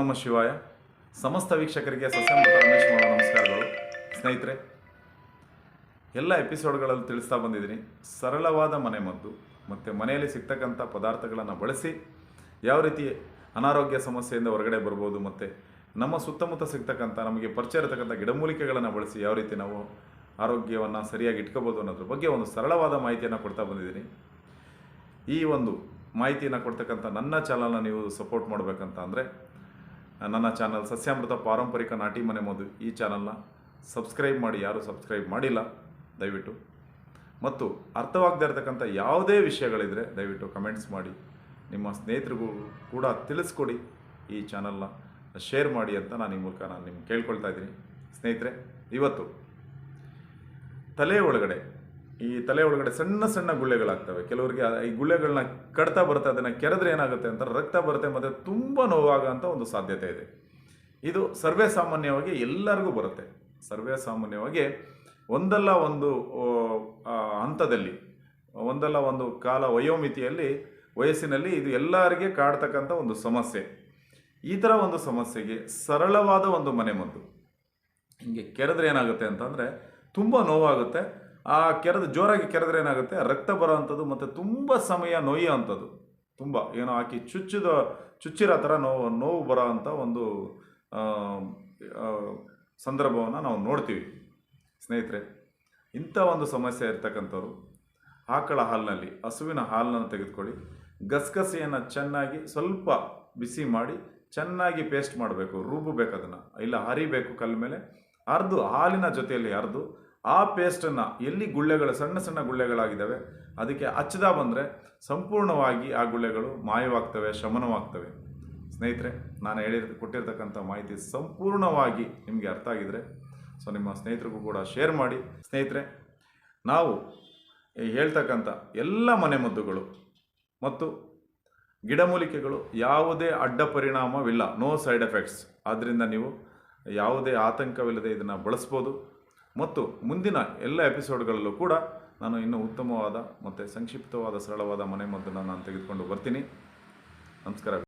ನಮಃ ಶಿವಾಯ. ಸಮಸ್ತ ವೀಕ್ಷಕರಿಗೆ ಸಸ್ಯಮೃತ ರಮೇಶ್ ನಮಸ್ಕಾರಗಳು. ಸ್ನೇಹಿತರೆ, ಎಲ್ಲ ಎಪಿಸೋಡ್ಗಳಲ್ಲಿ ತಿಳಿಸ್ತಾ ಬಂದಿದ್ದೀನಿ. ಸರಳವಾದ ಮನೆಮದ್ದು, ಮತ್ತು ಮನೆಯಲ್ಲಿ ಸಿಗ್ತಕ್ಕಂಥ ಪದಾರ್ಥಗಳನ್ನು ಬಳಸಿ ಯಾವ ರೀತಿ ಅನಾರೋಗ್ಯ ಸಮಸ್ಯೆಯಿಂದ ಹೊರಗಡೆ ಬರ್ಬೋದು, ಮತ್ತು ನಮ್ಮ ಸುತ್ತಮುತ್ತ ಸಿಗ್ತಕ್ಕಂಥ, ನಮಗೆ ಪರಿಚಯ ಇರತಕ್ಕಂಥ ಗಿಡಮೂಲಿಕೆಗಳನ್ನು ಬಳಸಿ ಯಾವ ರೀತಿ ನಾವು ಆರೋಗ್ಯವನ್ನು ಸರಿಯಾಗಿ ಇಟ್ಕೋಬೋದು ಅನ್ನೋದ್ರ ಬಗ್ಗೆ ಒಂದು ಸರಳವಾದ ಮಾಹಿತಿಯನ್ನು ಕೊಡ್ತಾ ಬಂದಿದ್ದೀನಿ. ಈ ಒಂದು ಮಾಹಿತಿಯನ್ನು ಕೊಡ್ತಕ್ಕಂಥ ನನ್ನ ಚಾನಲ್ನ ನೀವು ಸಪೋರ್ಟ್ ಮಾಡಬೇಕಂತ ಅಂದರೆ ನನ್ನ ಚಾನಲ್ ಸಸ್ಯಾಮೃತ ಪಾರಂಪರಿಕ ನಾಟಿ ಮನೆ ಮದು ಈ ಚಾನಲ್ನ ಸಬ್ಸ್ಕ್ರೈಬ್ ಮಾಡಿ, ಯಾರು ಸಬ್ಸ್ಕ್ರೈಬ್ ಮಾಡಿಲ್ಲ, ದಯವಿಟ್ಟು. ಮತ್ತು ಅರ್ಥವಾಗದೇ ಇರತಕ್ಕಂಥ ಯಾವುದೇ ವಿಷಯಗಳಿದ್ದರೆ ದಯವಿಟ್ಟು ಕಮೆಂಟ್ಸ್ ಮಾಡಿ, ನಿಮ್ಮ ಸ್ನೇಹಿತರಿಗೂ ಕೂಡ ತಿಳಿಸ್ಕೊಡಿ ಈ ಚಾನಲ್ನ ಶೇರ್ ಮಾಡಿ ಅಂತ ನಾನು ಈ ಮೂಲಕ ನಾನು ನಿಮ್ಗೆ ಕೇಳ್ಕೊಳ್ತಾ ಇದ್ದೀನಿ. ಸ್ನೇಹಿತರೆ, ಇವತ್ತು ತಲೆಯ ಒಳಗಡೆ ಈ ತಲೆ ಒಳಗಡೆ ಸಣ್ಣ ಸಣ್ಣ ಗುಳ್ಳೆಗಳಾಗ್ತವೆ. ಕೆಲವರಿಗೆ ಈ ಗುಳ್ಳೆಗಳನ್ನ ಕಡ್ತಾ ಬರುತ್ತೆ, ಅದನ್ನು ಕೆರೆದ್ರೆ ಏನಾಗುತ್ತೆ ಅಂತ ರಕ್ತ ಬರುತ್ತೆ ಮತ್ತು ತುಂಬ ನೋವಾಗೋಂಥ ಒಂದು ಸಾಧ್ಯತೆ ಇದೆ. ಇದು ಸರ್ವೇ ಸಾಮಾನ್ಯವಾಗಿ ಎಲ್ಲರಿಗೂ ಬರುತ್ತೆ. ಸರ್ವೇ ಸಾಮಾನ್ಯವಾಗಿ ಒಂದಲ್ಲ ಒಂದು ಹಂತದಲ್ಲಿ, ಒಂದಲ್ಲ ಒಂದು ಕಾಲ ವಯೋಮಿತಿಯಲ್ಲಿ, ವಯಸ್ಸಿನಲ್ಲಿ ಇದು ಎಲ್ಲರಿಗೆ ಕಾಡ್ತಕ್ಕಂಥ ಒಂದು ಸಮಸ್ಯೆ. ಈ ಥರ ಒಂದು ಸಮಸ್ಯೆಗೆ ಸರಳವಾದ ಒಂದು ಮನೆಮದ್ದು ಹಿಂಗೆ ಕೆರೆದ್ರೆ ಏನಾಗುತ್ತೆ ಅಂತಂದರೆ ತುಂಬ ನೋವಾಗುತ್ತೆ ಆ ಕೆರೆದು ಜೋರಾಗಿ ಕೆರೆದ್ರೆ ಏನಾಗುತ್ತೆ? ರಕ್ತ ಬರೋ ಅಂಥದ್ದು ಮತ್ತು ತುಂಬ ಸಮಯ ನೋಯೋ ಅಂಥದ್ದು ತುಂಬ. ಏನೋ ಹಾಕಿ ಚುಚ್ಚಿದ, ಚುಚ್ಚಿರೋ ಥರ ನೋವು ನೋವು ಬರೋ ಅಂಥ ಒಂದು ಸಂದರ್ಭವನ್ನು ನಾವು ನೋಡ್ತೀವಿ. ಸ್ನೇಹಿತರೆ, ಇಂಥ ಒಂದು ಸಮಸ್ಯೆ ಇರ್ತಕ್ಕಂಥವ್ರು, ಆಕಳ ಹಾಲಿನಲ್ಲಿ, ಹಸುವಿನ ಹಾಲನ್ನು ತೆಗೆದುಕೊಳ್ಳಿ, ಗಸಗಸೆಯನ್ನು ಚೆನ್ನಾಗಿ ಸ್ವಲ್ಪ ಬಿಸಿ ಮಾಡಿ, ಚೆನ್ನಾಗಿ ಪೇಸ್ಟ್ ಮಾಡಬೇಕು, ರುಬ್ಬಬೇಕು ಅದನ್ನು. ಇಲ್ಲ ಹರಿಬೇಕು ಕಲ್ಲ ಮೇಲೆ. ಅರ್ದು ಹಾಲಿನ ಜೊತೆಯಲ್ಲಿ ಅರ್ದು ಆ ಪೇಸ್ಟನ್ನು ಎಲ್ಲಿ ಗುಳ್ಳೆಗಳು ಸಣ್ಣ ಸಣ್ಣ ಗುಳ್ಳೆಗಳಾಗಿದ್ದಾವೆ, ಅದಕ್ಕೆ ಹಚ್ಚದ ಬಂದರೆ ಸಂಪೂರ್ಣವಾಗಿ ಆ ಗುಳ್ಳೆಗಳು ಮಾಯವಾಗ್ತವೆ, ಶಮನವಾಗ್ತವೆ. ಸ್ನೇಹಿತರೆ, ನಾನು ಹೇಳಿ ಕೊಟ್ಟಿರ್ತಕ್ಕಂಥ ಮಾಹಿತಿ ಸಂಪೂರ್ಣವಾಗಿ ನಿಮಗೆ ಅರ್ಥ ಆಗಿದರೆ, ಸೊ ನಿಮ್ಮ ಸ್ನೇಹಿತರಿಗೂ ಕೂಡ ಶೇರ್ ಮಾಡಿ. ಸ್ನೇಹಿತರೆ, ನಾವು ಹೇಳ್ತಕ್ಕಂಥ ಎಲ್ಲ ಮನೆಮದ್ದುಗಳು ಮತ್ತು ಗಿಡಮೂಲಿಕೆಗಳು ಯಾವುದೇ ಅಡ್ಡ ಪರಿಣಾಮವಿಲ್ಲ, ನೋ ಸೈಡ್ ಎಫೆಕ್ಟ್ಸ್. ಆದ್ದರಿಂದ ನೀವು ಯಾವುದೇ ಆತಂಕವಿಲ್ಲದೆ ಇದನ್ನು ಬಳಸ್ಬೋದು. ಮತ್ತು ಮುಂದಿನ ಎಲ್ಲ ಎಪಿಸೋಡ್ಗಳಲ್ಲೂ ಕೂಡ ನಾನು ಇನ್ನೂ ಉತ್ತಮವಾದ ಮತ್ತು ಸಂಕ್ಷಿಪ್ತವಾದ ಸರಳವಾದ ಮನೆಮದ್ದನ್ನು ನಾನು ತೆಗೆದುಕೊಂಡು ಬರ್ತೀನಿ. ನಮಸ್ಕಾರ.